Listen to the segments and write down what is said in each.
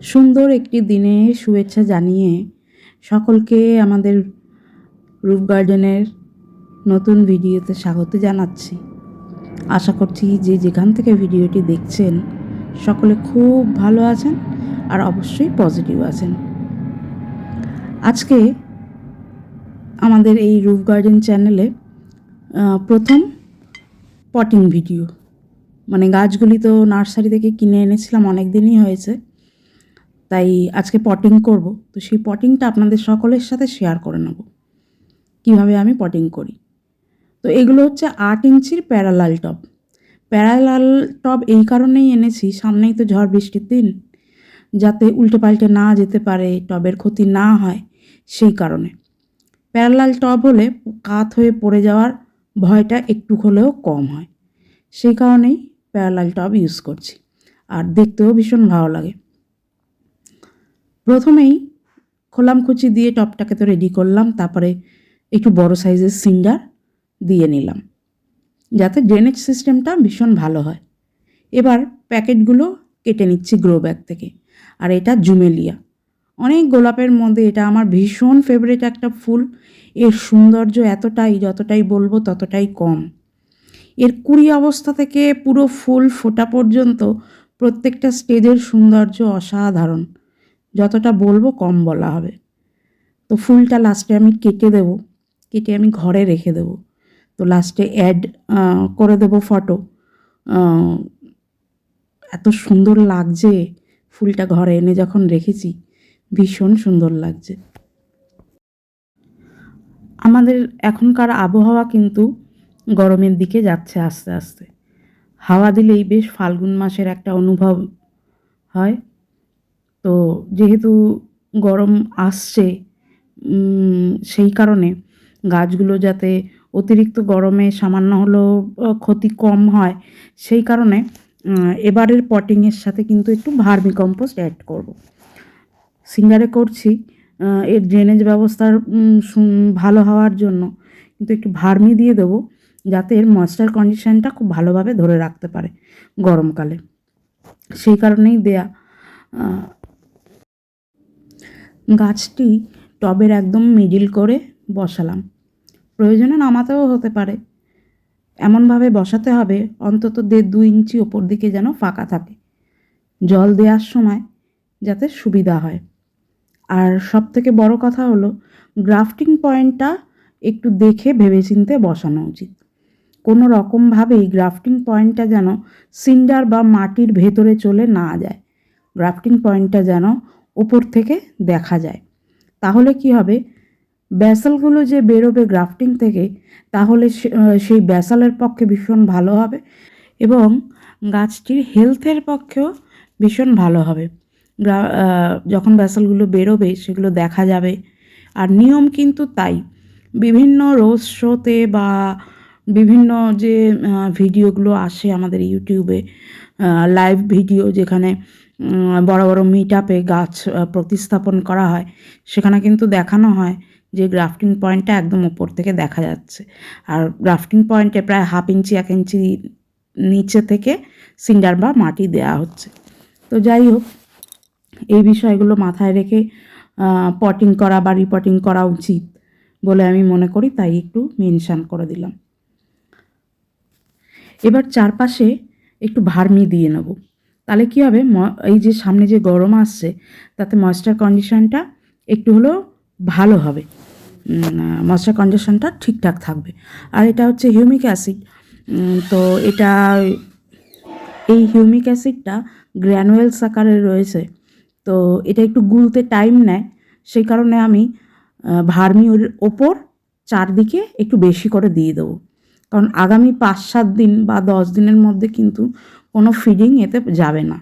সুন্দর একটি দিনে শুভেচ্ছা জানিয়ে সকলকে আমাদের রূপ গার্ডেনের নতুন ভিডিওতে স্বাগত জানাচ্ছি। আশা করছি যে যেখান থেকে ভিডিওটি দেখছেন, সকলে খুব ভালো আছেন আর অবশ্যই পজিটিভ আছেন। আজকে আমাদের এই রূপ গার্ডেন চ্যানেলে প্রথম পটিং ভিডিও। মানে গাছগুলি তো নার্সারি থেকে কিনে এনেছিলাম, অনেক দিনই হয়েছে। তাই আজকে পটিং করব। তো সেই পটিংটা আপনাদের সকলের সাথে শেয়ার করে নেব। কীভাবে আমি পটিং করি? তো এগুলো হচ্ছে আট ইঞ্চির প্যারালাল টব প্যারালাল টব এই কারণেই এনেছি, সামনেই তো ঝড় বৃষ্টির দিন। যাতে উল্টে পাল্টে না যেতে পারে, টবের ক্ষতি না হয়, সেই কারণে। প্যারালাল টব হলে কাত হয়ে পড়ে যাওয়ার ভয়টা একটু হলেও কম হয়। সেই কারণেই প্যারালাল টব ইউজ করছি। আর দেখতেও ভীষণ ভালো লাগে। প্রথমেই খোলাম কুচি দিয়ে টপটাকে তো রেডি করলাম, তারপরে একটু বড় সাইজের সিন্ডার দিয়ে নিলাম। যাতে ড্রেনেজ সিস্টেমটা ভীষণ ভালো হয়। এবার প্যাকেটগুলো কেটে নিচ্ছি গ্রো ব্যাগ থেকে। আর এটা জুমেলিয়া। অনেক গোলাপের মধ্যে এটা আমার ভীষণ ফেভারিট একটা ফুল। এর সৌন্দর্য এতটাই, যতটাই বলব ততটাই কম। এর কুড়ি অবস্থা থেকে পুরো ফুল ফোটা পর্যন্ত প্রত্যেকটা স্টেজের সৌন্দর্য অসাধারণ। যতটা বলব কম বলা হবে। তো ফুলটা লাস্টে আমি কেটে দেব, কেটে আমি ঘরে রেখে দেব। তো লাস্টে অ্যাড করে দেব ফটো এত সুন্দর লাগছে ফুলটা ঘরে এনে যখন রেখেছি, ভীষণ সুন্দর লাগছে। আমাদের এখনকার আবহাওয়া কিন্তু গরমের দিকে যাচ্ছে আস্তে আস্তে। হাওয়া দিলেই বেশ ফাল্গুন মাসের একটা অনুভব হয়। তো যেহেতু গরম আসছে সেই কারণে গাছগুলো যাতে অতিরিক্ত গরমে সামান্য হলেও ক্ষতি কম হয়, সেই কারণে এবারের পটিংয়ের সাথে কিন্তু একটু ভার্মি কম্পোস্ট অ্যাড করব। সিঙ্গারে করছি এর ড্রেনেজ ব্যবস্থার ভালো হওয়ার জন্য কিন্তু একটু ভার্মি দিয়ে দেবো, যাতে এর ময়েশ্চার কন্ডিশনটা খুব ভালোভাবে ধরে রাখতে পারে গরমকালে সেই কারণেই দেয়া গাছটি টবের একদম মিডিল করে বসালাম। প্রয়োজনে নামাতেও হতে পারে। এমনভাবে বসাতে হবে, অন্তত দেড় দু ইঞ্চি ওপর দিকে যেন ফাঁকা থাকে। জল দেওয়ার সময় যাতে সুবিধা হয়। আর সব থেকে বড় কথা হলো, গ্রাফটিং পয়েন্টটা একটু দেখে ভেবেচিন্তে বসানো উচিত। কোনো রকমভাবেই গ্রাফটিং পয়েন্টটা যেন সিন্ডার বা মাটির ভেতরে চলে না যায়। গ্রাফটিং পয়েন্টটা যেন ওপর থেকে দেখা যায়। তাহলে কি হবে? ব্যাসালগুলো যে বেরোবে গ্রাফটিং থেকে, তাহলে সেই ব্যাসালের পক্ষে ভীষণ ভালো হবে এবং গাছটির হেলথের পক্ষেও ভীষণ ভালো হবে। যখন ব্যাসালগুলো বেরোবে, সেগুলো দেখা যাবে। আর নিয়ম কিন্তু তাই। বিভিন্ন রোজ শোতে বা বিভিন্ন যে ভিডিওগুলো আসে আমাদের ইউটিউবে লাইভ ভিডিও যেখানে বড় বড় মিট আপে গাছ প্রতিস্থাপন করা হয়। সেখানে কিন্তু দেখানো হয় যে গ্রাফটিং পয়েন্টটা একদম উপর থেকে দেখা যাচ্ছে। আর গ্রাফটিং পয়েন্টে প্রায় হাফ ইঞ্চি এক ইঞ্চি নিচে থেকে সিন্ডার বা মাটি দেওয়া হচ্ছে। তো যাই হোক, এই বিষয়গুলো মাথায় রেখে পটিং করা বা রিপটিং করা উচিত বলে আমি মনে করি, তাই একটু মেনশান করে দিলাম। এবার চারপাশে একটু ভার্মি দিয়ে নেব। তাহলে কী হবে? এই যে সামনে যে গরম আসছে তাতে ময়েশ্চার কন্ডিশনটা একটু হলেও ভালো হবে। ময়েশ্চার কন্ডিশনটা ঠিকঠাক থাকবে। আর এটা হচ্ছে হিউমিক অ্যাসিড তো এটা এই হিউমিক অ্যাসিডটা গ্র্যানুয়েলস আকারে রয়েছে। তো এটা একটু গুলতে টাইম নেয়। সেই কারণে আমি আহ, ভার্মির ওপর চারদিকে একটু বেশি করে দিয়ে দেবো। কারণ আগামী পাঁচ সাত দিন বা দশ দিনের মধ্যে কিন্তু কোনো ফিডিং এতে যাবে না।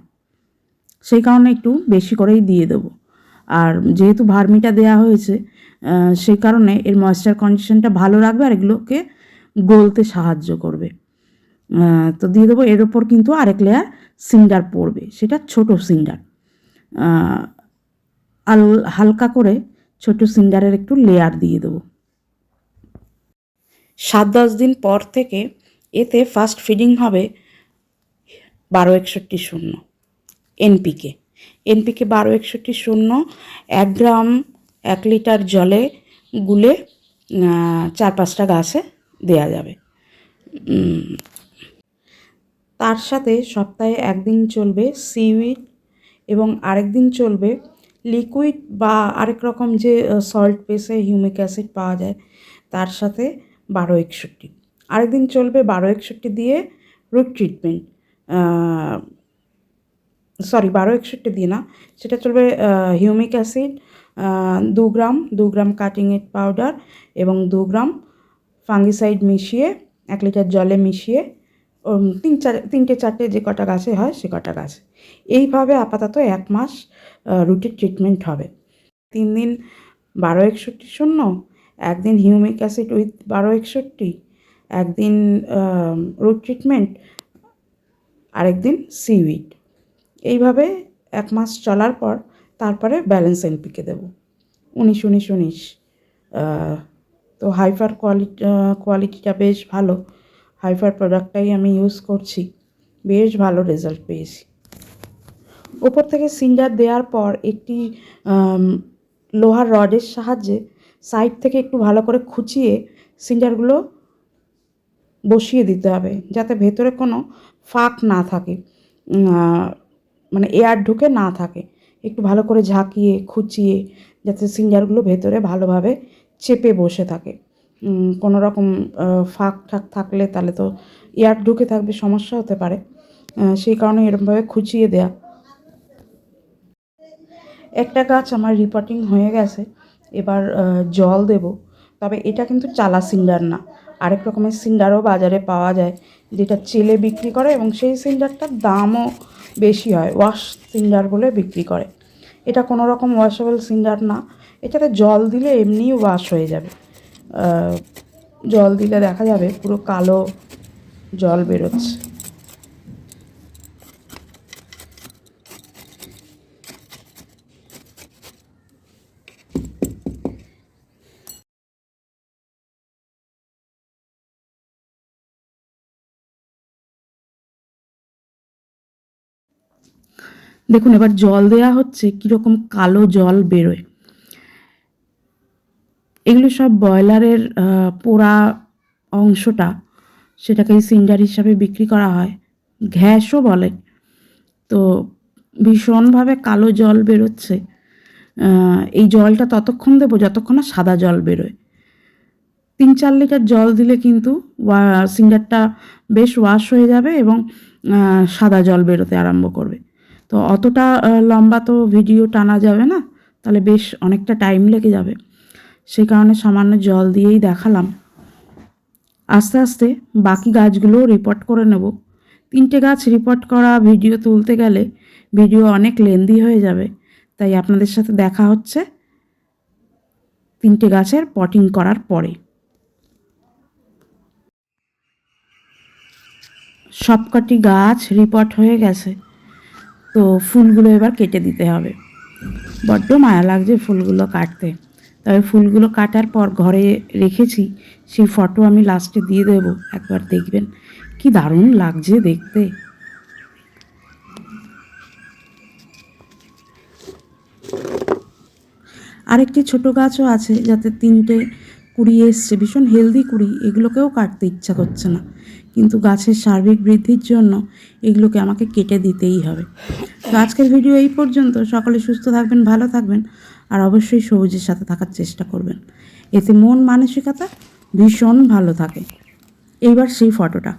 সেই কারণে একটু বেশি করেই দিয়ে দেবো। আর যেহেতু ভার্মিটা দেয়া হয়েছে সেই কারণে এর ময়েশ্চার কন্ডিশনটা ভালো রাখবে আর এগুলোকে গলতে সাহায্য করবে। তো দিয়ে দেবো, এর ওপর কিন্তু আরেক লেয়ার সিন্ডার পড়বে, সেটা ছোট সিন্ডার আল হালকা করে ছোট সিন্ডারের একটু লেয়ার দিয়ে দেবো। সাত দশ দিন পর থেকে এতে ফার্স্ট ফিডিং হবে বারো একষট্টি শূন্য এনপিকে এনপিকে বারো একষট্টি শূন্য, এক গ্রাম, এক লিটার জলে গুলে চার পাঁচটা গাছে দেয়া যাবে। তার সাথে সপ্তাহে একদিন চলবে সিউইড এবং আরেক দিন চলবে লিকুইড বা আরেক রকম যে সল্ট পেসে হিউমিক অ্যাসিড পাওয়া যায়, তার সাথে বারো একষট্টি। আরেকদিন চলবে বারো একষট্টি দিয়ে রুট ট্রিটমেন্ট সরি বারো একষট্টি দিয়ে না, সেটা চলবে হিউমিক অ্যাসিড দু গ্রাম দু গ্রাম কাটিং এড পাউডার এবং দু গ্রাম ফাঙ্গিসাইড মিশিয়ে, এক লিটার জলে মিশিয়ে তিন চার, তিনটে চারটে যে কটা গাছে হয় সে কটা গাছে। এইভাবে আপাতত এক মাস রুটির ট্রিটমেন্ট হবে। তিন দিন বারো একষট্টি শূন্য একদিন হিউমিক অ্যাসিড উইথ বারো একষট্টি, একদিন রুট ট্রিটমেন্ট, আরেকদিন সিউইড এইভাবে এক মাস চলার পর তারপরে ব্যালেন্স এনপিকে দেবো। উনিশ উনিশ উনিশ তো হাইফার কোয়ালিটি কোয়ালিটিটা বেশ ভালো। হাইফার প্রোডাক্টটাই আমি ইউজ করছি। বেশ ভালো রেজাল্ট পেয়েছি। ওপর থেকে সিন্ডার দেওয়ার পর একটি লোহার রডের সাহায্যে সাইড থেকে একটু ভালো করে খুঁচিয়ে সিন্ডারগুলো বসিয়ে দিতে হবে, যাতে ভেতরে কোনো ফাঁক না থাকে মানে এয়ার ঢুকে না থাকে। একটু ভালো করে ঝাঁকিয়ে, খুঁচিয়ে, যাতে সিঙ্গারগুলো ভেতরে ভালোভাবে চেপে বসে থাকে। কোনো রকম ফাঁক ঠাক থাকলে তাহলে তো এয়ার ঢুকে থাকবে, সমস্যা হতে পারে। সেই কারণে এরকমভাবে খুঁচিয়ে দেয়া। একটা গাছ আমার রিপোর্টিং হয়ে গেছে। এবার জল দেব। তবে এটা কিন্তু চালা সিন্ডার না। আরেক রকমের সিন্ডারও বাজারে পাওয়া যায়, যেটা চেলে বিক্রি করে এবং সেই সিন্ডারটার দামও বেশি হয়, ওয়াশ সিন্ডার বলে বিক্রি করে। এটা কোনো রকম ওয়াশেবল সিন্ডার না। এটাতে জল দিলে এমনিই ওয়াশ হয়ে যাবে। জল দিলে দেখা যাবে পুরো কালো জল বেরোচ্ছে। দেখুন, এবার জল দেয়া হচ্ছে, কীরকম কালো জল বেরোয়। এগুলো সব ব্রয়লারের পোড়া অংশটা, সেটাকে সিন্ডার হিসাবে বিক্রি করা হয়। ঘ্যাসও বলে। তো ভীষণভাবে কালো জল বেরোচ্ছে। এই জলটা ততক্ষণ দেবো যতক্ষণ না সাদা জল বেরোয়। তিন চার লিটার জল দিলে কিন্তু সিন্ডারটা বেশ ওয়াশ হয়ে যাবে এবং সাদা জল বেরোতে আরম্ভ করবে। তো অতটা লম্বা তো ভিডিও টানা যাবে না, তাহলে বেশ অনেকটা টাইম লেগে যাবে। সেই কারণে সামান্য জল দিয়েই দেখালাম। আস্তে আস্তে বাকি গাছগুলো রিপোর্ট করে নেব। তিনটে গাছ রিপোর্ট করা ভিডিও তুলতে গেলে ভিডিও অনেক লেন্দি হয়ে যাবে, তাই আপনাদের সাথে দেখা হচ্ছে তিনটে গাছের পটিং করার পরে। সবকটি গাছ রিপোর্ট হয়ে গেছে। তো ফুলগুলো এবার কেটে দিতে হবে। বড্ড মায়া লাগছে ফুলগুলো কাটতে। তবে ফুলগুলো কাটার পর ঘরে রেখেছি, সেই ফটো আমি লাস্টে দিয়ে দেবো, একবার দেখবেন। কি দারুণ লাগছে দেখতে। আরেকটি ছোট গাছও আছে, যাতে তিনটে কুড়ি এসছে, ভীষণ হেলদি কুড়ি, এগুলোকেও কাটতে ইচ্ছা করছে না। কিন্তু গাছের সার্বিক বৃদ্ধির জন্য এগুলোকে আমাকে কেটে দিতেই হবে। তো আজকের ভিডিও এই পর্যন্ত। সকলে সুস্থ থাকবেন, ভালো থাকবেন, আর অবশ্যই সবুজের সাথে থাকার চেষ্টা করবেন। এতে মন মানসিকতা ভীষণ ভালো থাকে। এইবার সেই ফটোটা